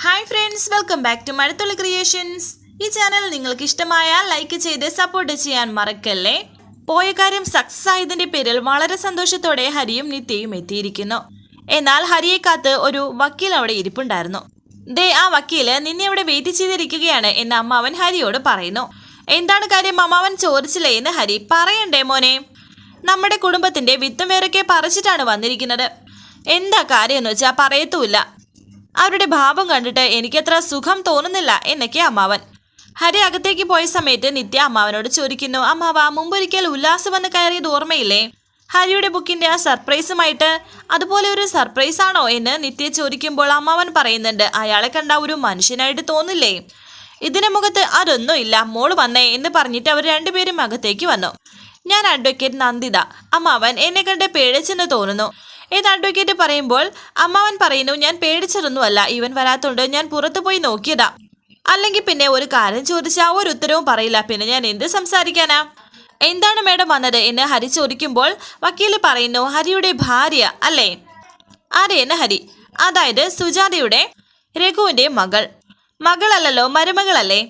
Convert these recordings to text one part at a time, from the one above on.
Hi friends welcome back to Mazhathulli creations ഈ channel നിങ്ങൾക്ക് ഇഷ്ടമായ ലൈക്ക് ചെയ്ത് സപ്പോർട്ട് ചെയ്യാൻ മറക്കല്ലേ? പോയ കാര്യം സക്സസ് ആയതിന്റെ പേരിൽ വളരെ സന്തോഷത്തോടെ ഹരിയും നിത്യയും എത്തിയിരിക്കുന്നു. എന്നാൽ ഹരിയെ കാത്ത് ഒരു വക്കീൽ അവിടെ ഇരിപ്പുണ്ടായിരുന്നു. ദേ ആ വക്കീൽ നിന്നെ അവിടെ വെയിറ്റ് ചെയ്തിരിക്കുകയാണ് എന്ന് അമ്മാവൻ ഹരിയോട് പറയുന്നു. എന്താണ് കാര്യം അമ്മാവൻ ചോദിച്ചില്ലേ എന്ന് ഹരി പറയണ്ടേ മോനെ? നമ്മുടെ കുടുംബത്തിന്റെ വിത്തും വേറൊക്കെ പറിച്ചിട്ടാണ് വന്നിരിക്കുന്നത്. എന്താ കാര്യം എന്ന് വെച്ചാൽ പറയത്തുമില്ല. അവരുടെ ഭാവം കണ്ടിട്ട് എനിക്കത്ര സുഖം തോന്നുന്നില്ല എന്നൊക്കെ അമ്മാവൻ. ഹരി അകത്തേക്ക് പോയ സമയത്ത് നിത്യ അമ്മാവനോട് ചോദിക്കുന്നു അമ്മാവ മുമ്പൊരിക്കൽ ഉല്ലാസ് വന്ന് കയറിയത് ഓർമ്മയില്ലേ? ഹരിയുടെ ബുക്കിന്റെ ആ സർപ്രൈസുമായിട്ട് അതുപോലെ ഒരു സർപ്രൈസ് ആണോ എന്ന് നിത്യ ചോദിക്കുമ്പോൾ അമ്മാവൻ പറയുന്നുണ്ട് അയാളെ കണ്ട ഒരു മനുഷ്യനായിട്ട് തോന്നില്ലേ? ഇതിന് മുഖത്ത് അതൊന്നുമില്ല മോൾ വന്നേ എന്ന് പറഞ്ഞിട്ട് അവർ രണ്ടുപേരും അകത്തേക്ക് വന്നു. ഞാൻ അഡ്വക്കേറ്റ് നന്ദിത. അമ്മാവൻ എന്നെ കണ്ട് പേടിച്ചെന്ന് തോന്നുന്നു. ഏത് അഡ്വക്കേറ്റ് പറയുമ്പോൾ അമ്മാവൻ പറയുന്നു ഞാൻ പേടിച്ചതൊന്നുമല്ല. ഇവൻ വരാത്തോണ്ട് ഞാൻ പുറത്തു പോയി നോക്കിയതാ. അല്ലെങ്കിൽ പിന്നെ ഒരു കാര്യം ചോദിച്ചാൽ ഒരു ഉത്തരവും പറയില്ല. പിന്നെ ഞാൻ എന്ത് സംസാരിക്കാനാ? എന്താണ് മേഡം വന്നത്? എന്ന് ഹരി ചോദിക്കുമ്പോൾ വക്കീൽ പറയുന്നു ഹരിയുടെ ഭാര്യ അല്ലേ? ആരെയെന്ന് ഹരി? അതായത് സുജാതയുടെ രഘുവിന്റെ മകൾ. മകളല്ലല്ലോ മരുമകളല്ലേ?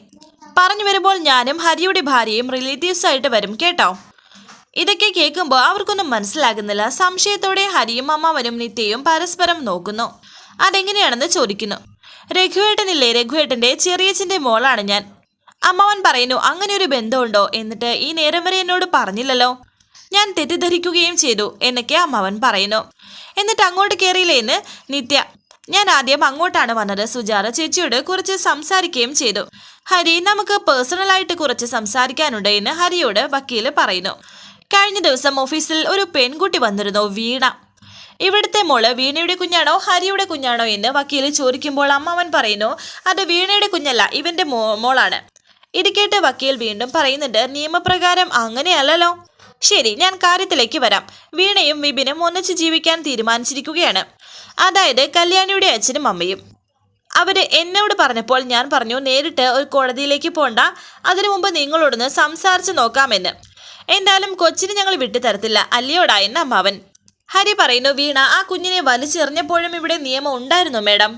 പറഞ്ഞു വരുമ്പോൾ ഞാനും ഹരിയുടെ ഭാര്യയും റിലേറ്റീവ്സ് ആയിട്ട് വരും കേട്ടോ? ഇതൊക്കെ കേൾക്കുമ്പോൾ അവർക്കൊന്നും മനസ്സിലാകുന്നില്ല. സംശയത്തോടെ ഹരിയും അമ്മാവനും നിത്യയും പരസ്പരം നോക്കുന്നു. അതെങ്ങനെയാണെന്ന് ചോദിക്കുന്നു. രഘുവേട്ടനില്ലേ? രഘുവേട്ടന്റെ ചെറിയച്ഛന്റെ മോളാണ് ഞാൻ. അമ്മാവൻ പറയുന്നു അങ്ങനെ ഒരു ബന്ധമുണ്ടോ? എന്നിട്ട് ഈ നേരം വരെ എന്നോട് പറഞ്ഞില്ലല്ലോ. ഞാൻ തെറ്റിദ്ധരിക്കുകയും ചെയ്തു എന്നൊക്കെ അമ്മാവൻ പറയുന്നു. എന്നിട്ട് അങ്ങോട്ട് കയറിയില്ലേ എന്ന്? നിത്യ ഞാൻ ആദ്യം അങ്ങോട്ടാണ് വന്നത് സുജാത ചേച്ചിയോട് കുറച്ച് സംസാരിക്കുകയും ചെയ്തു. ഹരി നമുക്ക് പേഴ്സണലായിട്ട് കുറച്ച് സംസാരിക്കാനുണ്ട് എന്ന് ഹരിയോട് വക്കീൽ പറയുന്നു. കഴിഞ്ഞ ദിവസം ഓഫീസിൽ ഒരു പെൺകുട്ടി വന്നിരുന്നു വീണ. ഇവിടുത്തെ മോൾ വീണയുടെ കുഞ്ഞാണോ ഹരിയുടെ കുഞ്ഞാണോ എന്ന് വക്കീൽ ചോദിക്കുമ്പോൾ അമ്മാവൻ പറയുന്നു അത് വീണയുടെ കുഞ്ഞല്ല ഇവന്റെ മോളാണ്. ഇത് കേട്ട് വക്കീൽ വീണ്ടും പറയുന്നുണ്ട് നിയമപ്രകാരം അങ്ങനെയല്ലല്ലോ. ശരി ഞാൻ കാര്യത്തിലേക്ക് വരാം. വീണയും വിപിനും ഒന്നിച്ച് ജീവിക്കാൻ തീരുമാനിച്ചിരിക്കുകയാണ്. അതായത് കല്യാണിയുടെ അച്ഛനും അമ്മയും. അവർ എന്നോട് പറഞ്ഞപ്പോൾ ഞാൻ പറഞ്ഞു നേരിട്ട് ഒരു കോടതിയിലേക്ക് പോണ്ട അതിനു മുമ്പ് നിങ്ങളോടൊന്ന് സംസാരിച്ച് നോക്കാമെന്ന്. എന്തായാലും കൊച്ചിനെ ഞങ്ങൾ വിട്ടു തരത്തില്ല എന്ന് അമ്മാവൻ ഹരി പറയുന്നു വീണ ആ കുഞ്ഞിനെ വലിച്ചെറിഞ്ഞപ്പോഴും ഇവിടെ നിയമം ഉണ്ടായിരുന്നു മേഡം.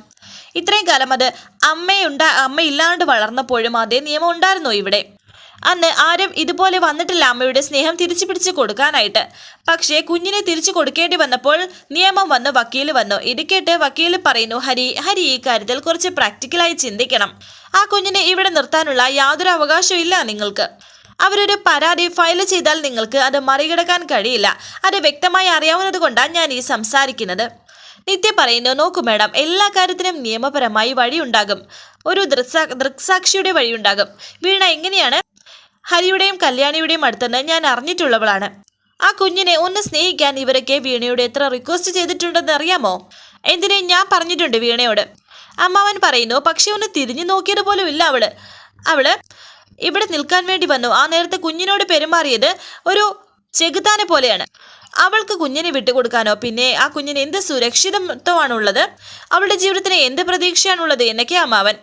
ഇത്രയും കാലം അത് അമ്മയുണ്ടാ അമ്മയില്ലാണ്ട് വളർന്നപ്പോഴും അതേ നിയമം ഉണ്ടായിരുന്നു ഇവിടെ. അന്ന് ആരും ഇതുപോലെ വന്നിട്ടില്ല അമ്മയുടെ സ്നേഹം തിരിച്ചു പിടിച്ചു കൊടുക്കാനായിട്ട്. പക്ഷേ കുഞ്ഞിനെ തിരിച്ചു കൊടുക്കേണ്ടി വന്നപ്പോൾ നിയമം വന്ന് വക്കീൽ വന്നു. ഇത് കേട്ട് വക്കീൽ പറയുന്നു ഹരി ഹരി ഈ കാര്യത്തിൽ കുറച്ച് പ്രാക്ടിക്കലായി ചിന്തിക്കണം. ആ കുഞ്ഞിനെ ഇവിടെ നിർത്താനുള്ള യാതൊരു അവകാശവും ഇല്ല നിങ്ങൾക്ക്. അവരൊരു പരാതി ഫയൽ ചെയ്താൽ നിങ്ങൾക്ക് അത് മറികടക്കാൻ കഴിയില്ല. അത് വ്യക്തമായി അറിയാവുന്നത് കൊണ്ടാണ് ഞാൻ ഈ സംസാരിക്കുന്നത്. നിത്യ പറയുന്നു നോക്കൂ മാഡം എല്ലാ കാര്യത്തിനും നിയമപരമായി വഴിയുണ്ടാകും. ഒരു ദൃക്സാ ദൃക്സാക്ഷിയുടെ വഴിയുണ്ടാകും. വീണ എങ്ങനെയാണ്? ഹരിയുടെയും കല്യാണിയുടെയും അടുത്തെന്ന് ഞാൻ അറിഞ്ഞിട്ടുള്ളവളാണ്. ആ കുഞ്ഞിനെ ഒന്ന് സ്നേഹിക്കാൻ ഇവരൊക്കെ വീണയോട് എത്ര റിക്വസ്റ്റ് ചെയ്തിട്ടുണ്ടെന്ന് അറിയാമോ? എന്തിനെ ഞാൻ പറഞ്ഞിട്ടുണ്ട് വീണയോട്. അമ്മാവൻ പറയുന്നു പക്ഷെ ഒന്ന് തിരിഞ്ഞു നോക്കിയത് പോലും ഇല്ല അവൾ. അവൾ ഇവിടെ നിൽക്കാൻ വേണ്ടി വന്നു. ആ നേരത്തെ കുഞ്ഞിനോട് പെരുമാറിയത് ഒരു ചെകുത്താനെ പോലെയാണ്. അവൾക്ക് കുഞ്ഞിനെ വിട്ടുകൊടുക്കാനോ പിന്നെ ആ കുഞ്ഞിന് എന്ത് സുരക്ഷിതത്വമാണുള്ളത്? അവളുടെ ജീവിതത്തിന് എന്ത് പ്രതീക്ഷയാണുള്ളത് എന്നൊക്കെ അമ്മാവൻ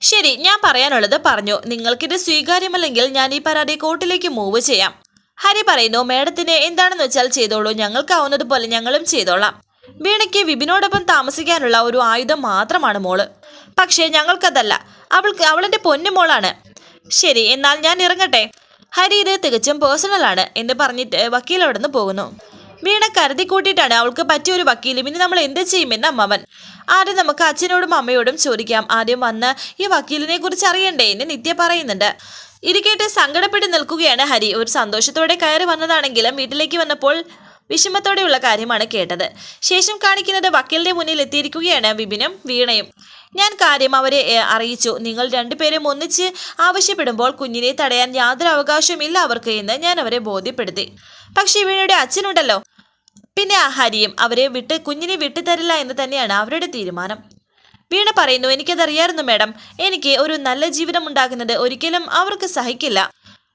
ശരി ഞാൻ പറയാനുള്ളത് പറഞ്ഞു. നിങ്ങൾക്കിത് സ്വീകാര്യമല്ലെങ്കിൽ ഞാൻ ഈ പരാതി കോർട്ടിലേക്ക് മൂവ് ചെയ്യാം. ഹരി പറയുന്നു മേഡത്തിന് എന്താണെന്ന് വെച്ചാൽ ചെയ്തോളൂ. ഞങ്ങൾക്കാവുന്നതുപോലെ ഞങ്ങളും ചെയ്തോളാം. വീണയ്ക്ക് വിപിനോടൊപ്പം താമസിക്കാനുള്ള ഒരു ആയുധം മാത്രമാണ് മോൾ. പക്ഷേ ഞങ്ങൾക്കതല്ല. അവൾക്ക് അവളെന്റെ പൊന്നു മോളാണ്. ശരി എന്നാൽ ഞാൻ ഇറങ്ങട്ടെ. ഹരി ഇത് തികച്ചും പേഴ്സണലാണ് എന്ന് പറഞ്ഞിട്ട് വക്കീൽ അവിടെ നിന്ന് പോകുന്നു. വീണ കരുതി കൂട്ടിയിട്ടാണ് അവൾക്ക് പറ്റിയ ഒരു വക്കീലും ഇനി നമ്മൾ എന്ത് ചെയ്യുമെന്ന് അമ്മവൻ. ആദ്യം നമുക്ക് അച്ഛനോടും അമ്മയോടും ചോദിക്കാം. ആദ്യം വന്ന് ഈ വക്കീലിനെ കുറിച്ച് അറിയണ്ടേ എന്ന് നിത്യ പറയുന്നുണ്ട്. ഇരിക്കേട്ട് സങ്കടപ്പെട്ട് നിൽക്കുകയാണ് ഹരി. ഒരു സന്തോഷത്തോടെ കയറി വന്നതാണെങ്കിലും വീട്ടിലേക്ക് വന്നപ്പോൾ വിഷമത്തോടെയുള്ള കാര്യമാണ് കേട്ടത്. ശേഷം കാണിക്കുന്നത് വക്കീലിന്റെ മുന്നിൽ എത്തിയിരിക്കുകയാണ് വിപിനും വീണയും. ഞാൻ കാര്യം അവരെ അറിയിച്ചു. നിങ്ങൾ രണ്ടുപേരും ഒന്നിച്ച് ആവശ്യപ്പെടുമ്പോൾ കുഞ്ഞിനെ തടയാൻ യാതൊരു അവകാശവും ഇല്ല അവർക്ക് എന്ന് ഞാൻ അവരെ ബോധ്യപ്പെടുത്തി. പക്ഷേ വീണയുടെ അച്ഛനുണ്ടല്ലോ. പിന്നെ ഹരിയും അവരെ വിട്ട് കുഞ്ഞിനെ വിട്ടുതരില്ല എന്ന് തന്നെയാണ് അവരുടെ തീരുമാനം. വീണ പറയുന്നു എനിക്കതറിയായിരുന്നു മാഡം. എനിക്ക് ഒരു നല്ല ജീവിതം ഉണ്ടാകുന്നത് ഒരിക്കലും അവർക്ക് സഹിക്കില്ല.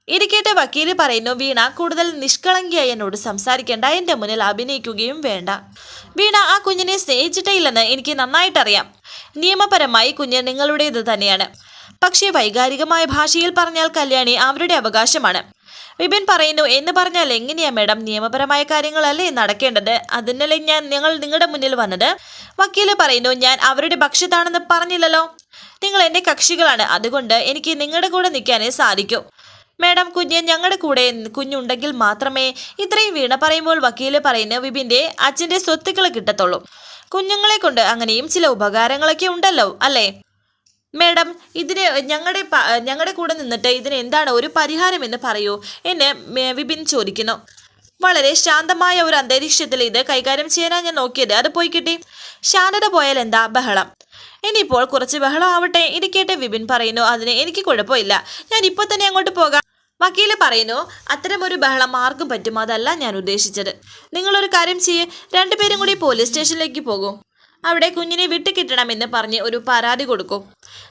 ഇരിക്കേട്ട് വക്കീൽ പറയുന്നു വീണ കൂടുതൽ നിഷ്കളങ്കിയായി എന്നോട് സംസാരിക്കേണ്ട എന്റെ മുന്നിൽ അഭിനയിക്കുകയും വേണ്ട. വീണ ആ കുഞ്ഞിനെ സ്നേഹിച്ചിട്ടേ ഇല്ലെന്ന് എനിക്ക് നന്നായിട്ടറിയാം. നിയമപരമായി കുഞ്ഞ് നിങ്ങളുടേത് തന്നെയാണ്. പക്ഷേ വൈകാരികമായ ഭാഷയിൽ പറഞ്ഞാൽ കല്യാണി അവരുടെ അവകാശമാണ്. വിപിൻ പറയുന്നു എന്ന് പറഞ്ഞാൽ എങ്ങനെയാ മേഡം നിയമപരമായ കാര്യങ്ങളല്ലേ നടക്കേണ്ടത്? അതിനല്ലേ ഞാൻ നിങ്ങൾ നിങ്ങളുടെ മുന്നിൽ വന്നത്? വക്കീൽ പറയുന്നു ഞാൻ അവരുടെ പക്ഷത്താണെന്ന് പറഞ്ഞില്ലല്ലോ. നിങ്ങൾ എന്റെ കക്ഷികളാണ് അതുകൊണ്ട് എനിക്ക് നിങ്ങളുടെ കൂടെ നിൽക്കാനേ സാധിക്കൂ. മേഡം കുഞ്ഞ് ഞങ്ങളുടെ കൂടെ കുഞ്ഞുണ്ടെങ്കിൽ മാത്രമേ ഇത്രയും വീണ പറയുമ്പോൾ വക്കീൽ പറയുന്ന വിപിന്റെ അച്ഛന്റെ സ്വത്തുക്കൾ കിട്ടത്തുള്ളൂ. കുഞ്ഞുങ്ങളെ കൊണ്ട് അങ്ങനെയും ചില ഉപകാരങ്ങളൊക്കെ ഉണ്ടല്ലോ അല്ലേ? മേഡം ഇതിന് ഞങ്ങളുടെ ഞങ്ങളുടെ കൂടെ നിന്നിട്ട് ഇതിന് എന്താണ് ഒരു പരിഹാരം എന്ന് പറയൂ എന്ന് വിപിൻ ചോദിക്കുന്നു. വളരെ ശാന്തമായ ഒരു അന്തരീക്ഷത്തിൽ ഇത് കൈകാര്യം ചെയ്യാനാണ് ഞാൻ നോക്കിയത്. അത് പോയി കിട്ടി. ശാന്തത പോയാൽ എന്താ ബഹളം? ഇനിയിപ്പോൾ കുറച്ച് ബഹളം ആവട്ടെ ഇരിക്കട്ടെ വിപിൻ പറയുന്നു അതിന് എനിക്ക് കുഴപ്പമില്ല. ഞാൻ ഇപ്പൊ തന്നെ അങ്ങോട്ട് പോകാം. വക്കീൽ പറയുന്നു അത്തരം ഒരു ബഹളം ആർക്കും പറ്റും. അതല്ല ഞാൻ ഉദ്ദേശിച്ചത്. നിങ്ങളൊരു കാര്യം ചെയ്യ്. രണ്ടുപേരും കൂടി പോലീസ് സ്റ്റേഷനിലേക്ക് പോകൂ. അവിടെ കുഞ്ഞിനെ വിട്ടുകിട്ടണമെന്ന് പറഞ്ഞ് ഒരു പരാതി കൊടുക്കും.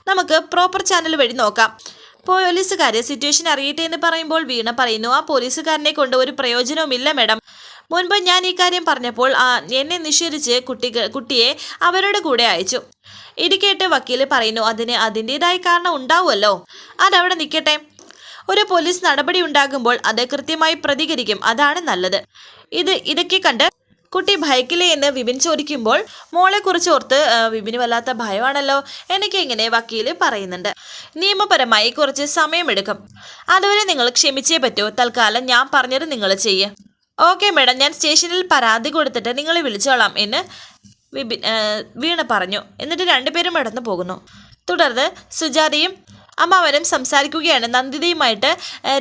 നമുക്ക് പ്രോപ്പർ ചാനൽ വഴി നോക്കാം. പോലീസുകാരെ സിറ്റുവേഷൻ അറിയട്ടെ എന്ന് പറയുമ്പോൾ വീണ പറയുന്നു ആ പോലീസുകാരനെ കൊണ്ട് ഒരു പ്രയോജനവുമില്ല മേഡം. മുൻപ് ഞാൻ ഈ കാര്യം പറഞ്ഞപ്പോൾ എന്നെ നിഷേധിച്ച് കുട്ടികൾ കുട്ടിയെ അവരുടെ കൂടെ അയച്ചു. ഇടിക്കേട്ട് വക്കീൽ പറയുന്നു അതിന് അതിന്റെതായ കാരണം ഉണ്ടാവുമല്ലോ. അതവിടെ നിൽക്കട്ടെ. ഒരു പോലീസ് നടപടി ഉണ്ടാകുമ്പോൾ അത് കൃത്യമായി പ്രതികരിക്കും. അതാണ് നല്ലത്. ഇത് ഇതൊക്കെ കണ്ട് കുട്ടി ഭയക്കില്ലേ എന്ന് വിപിൻ ചോദിക്കുമ്പോൾ മോളെ കുറിച്ച് ഓർത്ത് വിപിന് വല്ലാത്ത ഭയമാണല്ലോ എനിക്ക് ഇങ്ങനെ വക്കീൽ പറയുന്നുണ്ട്. നിയമപരമായി കുറച്ച് സമയമെടുക്കും. അതുവരെ നിങ്ങൾ ക്ഷമിച്ചേ പറ്റൂ. തൽക്കാലം ഞാൻ പറഞ്ഞത് നിങ്ങൾ ചെയ്യേ. ഓക്കെ മേഡം ഞാൻ സ്റ്റേഷനിൽ പരാതി കൊടുത്തിട്ട് നിങ്ങളെ വിളിച്ചോളാം എന്ന് വിപിൻ വീണ പറഞ്ഞു. എന്നിട്ട് രണ്ടുപേരും ഇടന്നു പോകുന്നു. തുടർന്ന് സുജാതയും അമ്മാവനും സംസാരിക്കുകയാണ്. നന്ദിതയുമായിട്ട്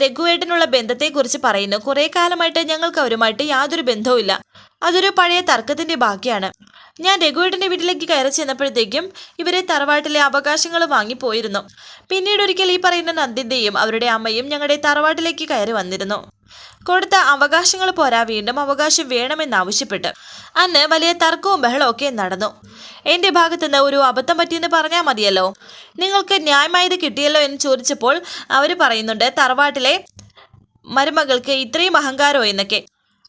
രഘുവേട്ടനുള്ള ബന്ധത്തെക്കുറിച്ച് പറയുന്നു. കുറേ കാലമായിട്ട് ഞങ്ങൾക്ക് അവരുമായിട്ട് യാതൊരു ബന്ധവുമില്ല അതൊരു പഴയ തർക്കത്തിന്റെ ബാക്കിയാണ്. ഞാൻ രഘുവേട്ടന്റെ വീട്ടിലേക്ക് കയറി ചെന്നപ്പോഴത്തേക്കും ഇവരെ തറവാട്ടിലെ അവകാശങ്ങൾ വാങ്ങിപ്പോയിരുന്നു പിന്നീട് ഒരിക്കൽ ഈ പറയുന്ന നന്ദിതയും അവരുടെ അമ്മയും ഞങ്ങളുടെ തറവാട്ടിലേക്ക് കയറി വന്നിരുന്നു. കൊടുത്ത അവകാശങ്ങൾ പോരാ വീണ്ടും അവകാശം വേണമെന്നാവശ്യപ്പെട്ട് അന്ന് വലിയ തർക്കവും ബഹളമൊക്കെ നടന്നു. എന്റെ ഭാഗത്തുനിന്ന് ഒരു അബദ്ധം പറ്റിയെന്ന് പറഞ്ഞാൽ മതിയല്ലോ. നിങ്ങൾക്ക് ന്യായമായത് കിട്ടിയല്ലോ എന്ന് ചോദിച്ചപ്പോൾ അവർ പറയുന്നുണ്ട് തറവാട്ടിലെ മരുമകൾക്ക് ഇത്രയും അഹങ്കാരോ എന്നൊക്കെ.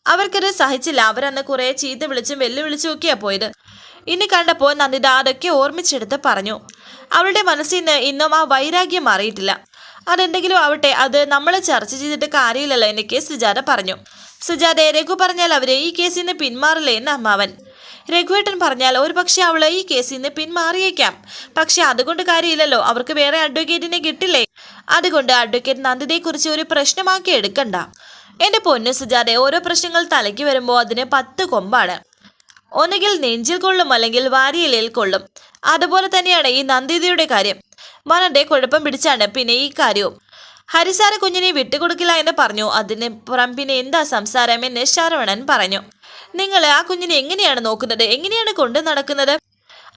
അവർക്കത് സഹിച്ചില്ല. അവരന്ന് കുറെ ചീത്ത വിളിച്ചും വെല്ലുവിളിച്ചും ഒക്കെയാ പോയത്. ഇനി കണ്ടപ്പോൾ നന്ദിത അതൊക്കെ ഓർമ്മിച്ചെടുത്ത് പറഞ്ഞു. അവളുടെ മനസ്സിൽ നിന്ന് ഇന്നും ആ വൈരാഗ്യം മാറിയിട്ടില്ല. അതെന്തെങ്കിലും ആവട്ടെ അത് നമ്മൾ ചർച്ച ചെയ്തിട്ട് കാര്യമില്ലല്ലോ എന്ന് കെ സുജാത പറഞ്ഞു. സുജാത രഘു പറഞ്ഞാൽ അവരെ ഈ കേസിൽ നിന്ന് പിന്മാറില്ലേ എന്ന് അമ്മാവൻ. രഘുവേട്ടൻ പറഞ്ഞാൽ ഒരു പക്ഷേ അവൾ ഈ കേസിൽ നിന്ന് പിന്മാറിയേക്കാം. പക്ഷെ അതുകൊണ്ട് കാര്യമില്ലല്ലോ അവർക്ക് വേറെ അഡ്വക്കേറ്റിനെ കിട്ടില്ലേ? അതുകൊണ്ട് അഡ്വക്കേറ്റ് നന്ദിതയെക്കുറിച്ച് ഒരു പ്രശ്നമാക്കി എടുക്കണ്ട. എന്റെ പൊന്നു സുജാത ഓരോ പ്രശ്നങ്ങൾ തലയ്ക്ക് വരുമ്പോൾ അതിന് പത്ത് കൊമ്പാണ്. ഒന്നുകിൽ നെഞ്ചിൽ കൊള്ളും അല്ലെങ്കിൽ വാരിയിലയിൽ കൊള്ളും. അതുപോലെ തന്നെയാണ് ഈ നന്ദിതയുടെ കാര്യം. വളരെ കുഴപ്പം പിടിച്ചാണ് പിന്നെ ഈ കാര്യവും. ഹരിസാര കുഞ്ഞിനെ വിട്ടുകൊടുക്കില്ല എന്ന് പറഞ്ഞു. അതിന് പുറം പിന്നെ എന്താ സംസാരം എന്ന് ശരവണൻ പറഞ്ഞു. നിങ്ങൾ ആ കുഞ്ഞിനെ എങ്ങനെയാണ് നോക്കുന്നത്? എങ്ങനെയാണ് കൊണ്ടു നടക്കുന്നത്?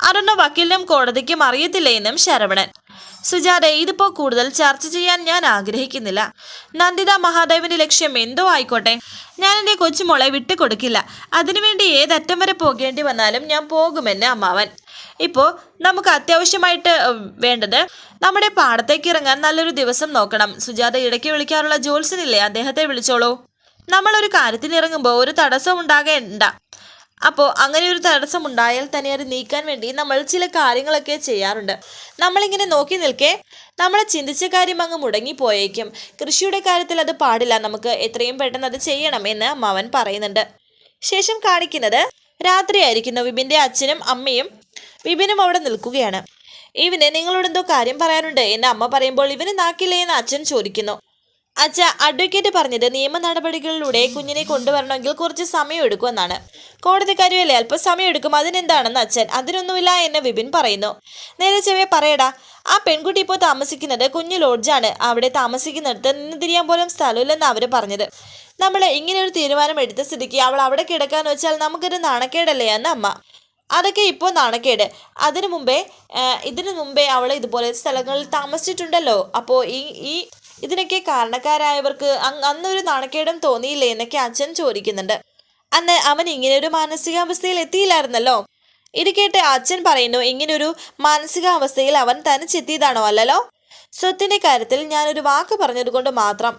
അതൊന്നും വക്കീലിനും കോടതിക്കും അറിയത്തില്ല എന്നും ശരവണൻ. സുജാത ഇതിപ്പോ കൂടുതൽ ചർച്ച ചെയ്യാൻ ഞാൻ ആഗ്രഹിക്കുന്നില്ല. നന്ദിത മഹാദേവന്റെ ലക്ഷ്യം എന്തോ ആയിക്കോട്ടെ. ഞാൻ എന്റെ കൊച്ചുമോളെ വിട്ടുകൊടുക്കില്ല. അതിനുവേണ്ടി ഏതറ്റം വരെ പോകേണ്ടി വന്നാലും ഞാൻ പോകുമെന്ന് അമ്മാവൻ. ഇപ്പോൾ നമുക്ക് അത്യാവശ്യമായിട്ട് വേണ്ടത് നമ്മുടെ പാടത്തേക്ക് ഇറങ്ങാൻ നല്ലൊരു ദിവസം നോക്കണം. സുജാത ഇടയ്ക്ക് വിളിക്കാറുള്ള ജോത്സ്യനില്ലേ? അദ്ദേഹത്തെ വിളിച്ചോളൂ. നമ്മളൊരു കാര്യത്തിന് ഇറങ്ങുമ്പോൾ ഒരു തടസ്സം ഉണ്ടാകേണ്ട. അപ്പോൾ അങ്ങനെ ഒരു തടസ്സം ഉണ്ടായാൽ തന്നെ അത് നീക്കാൻ വേണ്ടി നമ്മൾ ചില കാര്യങ്ങളൊക്കെ ചെയ്യാറുണ്ട്. നമ്മളിങ്ങനെ നോക്കി നിൽക്കേ നമ്മൾ ചിന്തിച്ച കാര്യം അങ്ങ് മുടങ്ങിപ്പോയേക്കും. കൃഷിയുടെ കാര്യത്തിൽ അത് പാടില്ല. നമുക്ക് എത്രയും പെട്ടെന്ന് അത് ചെയ്യണം എന്ന് മവൻ പറയുന്നുണ്ട്. ശേഷം കാണിക്കുന്നത് രാത്രിയായിരിക്കുന്നു. വിപിന്റെ അച്ഛനും അമ്മയും വിപിനും അവിടെ നിൽക്കുകയാണ്. ഇവന് നിങ്ങളോട് എന്തോ കാര്യം പറയാനുണ്ട്? എന്റെ അമ്മ പറയുമ്പോൾ ഇവന് നാക്കില്ലേ എന്ന് അച്ഛൻ ചോദിക്കുന്നു. അച്ഛ അഡ്വക്കേറ്റ് പറഞ്ഞത് നിയമ നടപടികളിലൂടെ കുഞ്ഞിനെ കൊണ്ടുവരണമെങ്കിൽ കുറച്ച് സമയം എടുക്കുമെന്നാണ് കോടതി കാര്യമല്ലേ അല്പം സമയം എടുക്കും. അതിനെന്താണെന്ന് അച്ഛൻ? അതിനൊന്നുമില്ല എന്ന് വിപിൻ പറയുന്നു. നേരെ ചെവേ പറയടാ. ആ പെൺകുട്ടി ഇപ്പോൾ താമസിക്കുന്നത് കുഞ്ഞു ലോഡ്ജാണ്. അവിടെ താമസിക്കുന്നിടത്ത് നിന്ന് തിരിയാൻ പോലും സ്ഥലമില്ലെന്ന് അവർ പറഞ്ഞത്. നമ്മൾ ഇങ്ങനെ ഒരു തീരുമാനം എടുത്ത സ്ഥിതിക്ക് അവൾ അവിടെ കിടക്കാന്ന് വെച്ചാൽ നമുക്കൊരു നാണക്കേടല്ലേ? എന്ന് അമ്മ. അതൊക്കെ ഇപ്പോൾ നാണക്കേട്. അതിനു മുമ്പേ ഇതിനു മുമ്പേ അവൾ ഇതുപോലെ സ്ഥലങ്ങളിൽ താമസിച്ചിട്ടുണ്ടല്ലോ. അപ്പോൾ ഈ ഈ ഇതിനൊക്കെ കാരണക്കാരായവർക്ക് അന്നൊരു നാണക്കേടും തോന്നിയില്ലേ എന്നൊക്കെ അച്ഛൻ ചോദിക്കുന്നുണ്ട്. അന്ന് അവൻ ഇങ്ങനെ ഒരു മാനസികാവസ്ഥയിൽ എത്തിയില്ലായിരുന്നല്ലോ. ഇത് കേട്ട് അച്ഛൻ പറയുന്നു ഇങ്ങനൊരു മാനസികാവസ്ഥയിൽ അവൻ തനിച്ചെത്തിയതാണോ അല്ലല്ലോ? സ്വത്തിന്റെ കാര്യത്തിൽ ഞാനൊരു വാക്ക് പറഞ്ഞതുകൊണ്ട് മാത്രം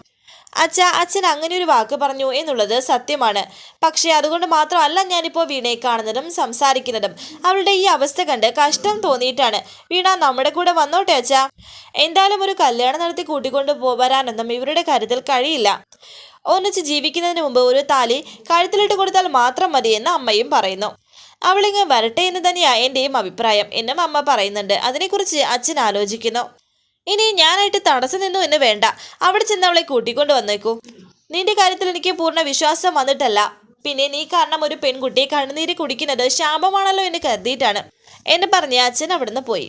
അച്ഛ അച്ഛൻ അങ്ങനെ ഒരു വാക്ക് പറഞ്ഞു എന്നുള്ളത് സത്യമാണ്. പക്ഷേ അതുകൊണ്ട് മാത്രമല്ല ഞാനിപ്പോൾ വീണയെ കാണുന്നതും സംസാരിക്കുന്നതും. അവളുടെ ഈ അവസ്ഥ കണ്ട് കഷ്ടം തോന്നിയിട്ടാണ്. വീണ നമ്മുടെ കൂടെ വന്നോട്ടെ അച്ഛ? എന്തായാലും ഒരു കല്യാണം നടത്തി കൂട്ടിക്കൊണ്ടു പോവാനൊന്നും ഇവരുടെ കാര്യത്തിൽ കഴിയില്ല. ഒന്നിച്ച് ജീവിക്കുന്നതിന് മുമ്പ് ഒരു താലി കഴുത്തിലിട്ട് കൊടുത്താൽ മാത്രം മതി എന്ന് അമ്മയും പറയുന്നു. അവളിങ്ങ് വരട്ടെ എന്ന് തന്നെയാണ് എന്റെയും അഭിപ്രായം. എന്നും അമ്മ പറയുന്നുണ്ട്. അതിനെക്കുറിച്ച് അച്ഛൻ ആലോചിക്കുന്നു. ഇനി ഞാനായിട്ട് തടസ്സം നിന്നു എന്ന് വേണ്ട. അവിടെ ചെന്ന് അവളെ കൂട്ടിക്കൊണ്ട് വന്നേക്കൂ. നിന്റെ കാര്യത്തിൽ എനിക്ക് പൂർണ വിശ്വാസം വന്നിട്ടല്ല. പിന്നെ നീ കാരണം ഒരു പെൺകുട്ടിയെ കണ്ണുനീര് കുടിക്കുന്നത് ശാപമാണല്ലോ എന്ന് കരുതിയിട്ടാണ്. എന്ന് പറഞ്ഞ് അച്ഛൻ അവിടുന്ന് പോയി.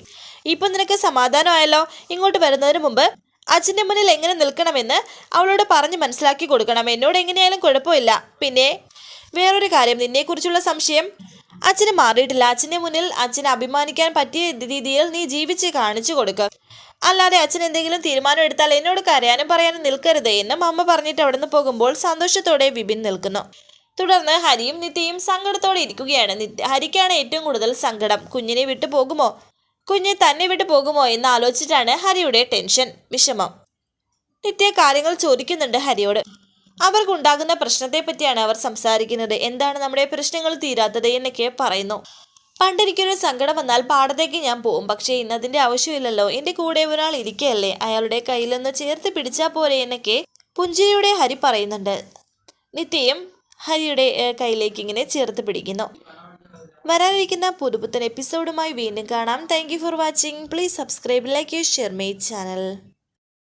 ഇപ്പൊ നിനക്ക് സമാധാനമായല്ലോ? ഇങ്ങോട്ട് വരുന്നതിന് മുമ്പ് അച്ഛന്റെ മുന്നിൽ എങ്ങനെ നിൽക്കണമെന്ന് അവളോട് പറഞ്ഞ് മനസ്സിലാക്കി കൊടുക്കണം. എന്നോട് എങ്ങനെയായാലും കുഴപ്പമില്ല. പിന്നെ വേറൊരു കാര്യം. നിന്നെക്കുറിച്ചുള്ള സംശയം അച്ഛന് മാറിയിട്ടില്ല. അച്ഛന്റെ മുന്നിൽ അച്ഛനെ അഭിമാനിക്കാൻ പറ്റിയ രീതിയിൽ നീ ജീവിച്ച് കാണിച്ചു കൊടുക്കുക അല്ലാതെ അച്ഛൻ എന്തെങ്കിലും തീരുമാനം എടുത്താൽ എന്നോട് കരയാനും പറയാനും നിൽക്കരുത് എന്നും അമ്മ പറഞ്ഞിട്ട് അവിടുന്ന് പോകുമ്പോൾ സന്തോഷത്തോടെ വിപിൻ നിൽക്കുന്നു. തുടർന്ന് ഹരിയും നിത്യയും സങ്കടത്തോടെ ഇരിക്കുകയാണ്. ഹരിക്കാണ് ഏറ്റവും കൂടുതൽ സങ്കടം. കുഞ്ഞിനെ വിട്ടു പോകുമോ? കുഞ്ഞ് തന്നെ വിട്ടു പോകുമോ എന്ന് ആലോചിച്ചിട്ടാണ് ഹരിയുടെ ടെൻഷൻ വിഷമം. നിത്യ കാര്യങ്ങൾ ചോദിക്കുന്നുണ്ട് ഹരിയോട്. അവർക്കുണ്ടാകുന്ന പ്രശ്നത്തെ പറ്റിയാണ് അവർ സംസാരിക്കുന്നത്. എന്താണ് നമ്മുടെ പ്രശ്നങ്ങൾ തീരാത്തത് എന്നൊക്കെ പറയുന്നു. പണ്ടെനിക്കൊരു സങ്കടം വന്നാൽ പാടത്തേക്ക് ഞാൻ പോകും. പക്ഷേ ഇന്നതിന്റെ ആവശ്യമില്ലല്ലോ. എന്റെ കൂടെ ഒരാൾ ഇരിക്കുകയല്ലേ അയാളുടെ കയ്യിലൊന്ന് ചേർത്ത് പിടിച്ചാൽ പോരെ എന്നൊക്കെ പുഞ്ചിരിയുടെ ഹരി പറയുന്നുണ്ട്. നിത്യയും ഹരിയുടെ കയ്യിലേക്ക് ഇങ്ങനെ ചേർത്ത് പിടിക്കുന്നു. വരാനിരിക്കുന്ന പുതുപുത്തൻ എപ്പിസോഡുമായി വീണ്ടും കാണാം. Thank for watching please subscribe like you share my channel